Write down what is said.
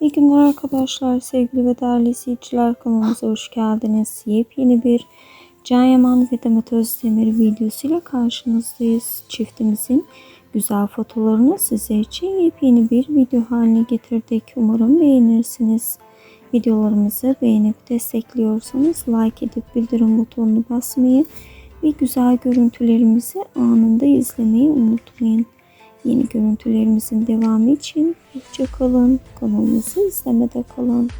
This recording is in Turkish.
İyi günler arkadaşlar, sevgili ve değerli izleyiciler kanalımıza hoş geldiniz. Yepyeni bir Can Yaman ve Demet Özdemir videosuyla karşınızdayız. Çiftimizin güzel fotolarını sizler için yepyeni bir video haline getirdik. Umarım beğenirsiniz. Videolarımızı beğenip destekliyorsanız like edip bildirim butonunu basmayı ve güzel görüntülerimizi anında izlemeyi unutmayın. Yeni görüntülerimizin devamı için hoşça kalın. Kanalımızı izlemede kalın.